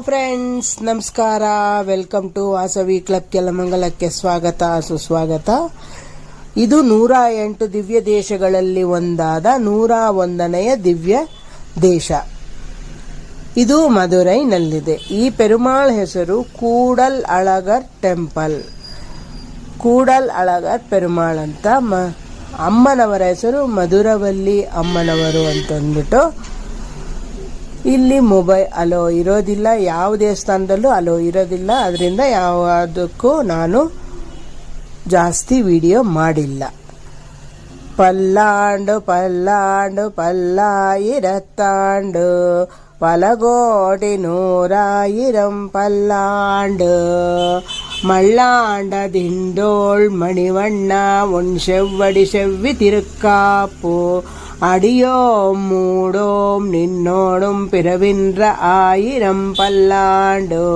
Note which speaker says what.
Speaker 1: Friends ನಮಸ್ಕಾರ welcome to Vasavi club ಕೆಲಮಂಗಲಕ್ಕೆ ಸ್ವಾಗತ, ಸುಸ್ವಾಗತ. ಇದು ನೂರ ಎಂಟು ದಿವ್ಯ ದೇಶಗಳಲ್ಲಿ ಒಂದಾದ ನೂರ ಒಂದನೆಯ ದಿವ್ಯ ದೇಶ. ಇದು ಮಧುರೈನಲ್ಲಿದೆ. ಈ ಪೆರುಮಾಳ್ ಹೆಸರು ಕೂಡಲ್ ಅಳಗರ್ ಟೆಂಪಲ್. ಕೂಡಲ್ ಅಳಗರ್ ಪೆರುಮಾಳ್ ಅಂತ ಅಮ್ಮನವರ ಹೆಸರು ಮಧುರವಲ್ಲಿ ಅಮ್ಮನವರು ಅಂತಂದ್ಬಿಟ್ಟು ಇಲ್ಲಿ ಮೊಬೈಲ್ ಅಲೋ ಇರೋದಿಲ್ಲ ಯಾವ ದೇವಸ್ಥಾನದಲ್ಲೂ ಅಲೋ ಇರೋದಿಲ್ಲ ಅದರಿಂದ ಯಾವುದಕ್ಕೂ ನಾನು ಜಾಸ್ತಿ ವಿಡಿಯೋ ಮಾಡಿಲ್ಲ பல்லாண்டு பல்லாண்டு பல்லாயிரத்தாண்டு பல கோடி நூறாயிரம் பல்லாண்டு மல்லாண்டதிண்டோள் மணிவண்ணா உன் செவ்வடி செவ்வி திருக்காப்போ. அடியோம் மூடோம் நின்னோடும் பிறவின்ற ஆயிரம் பல்லாண்டோ.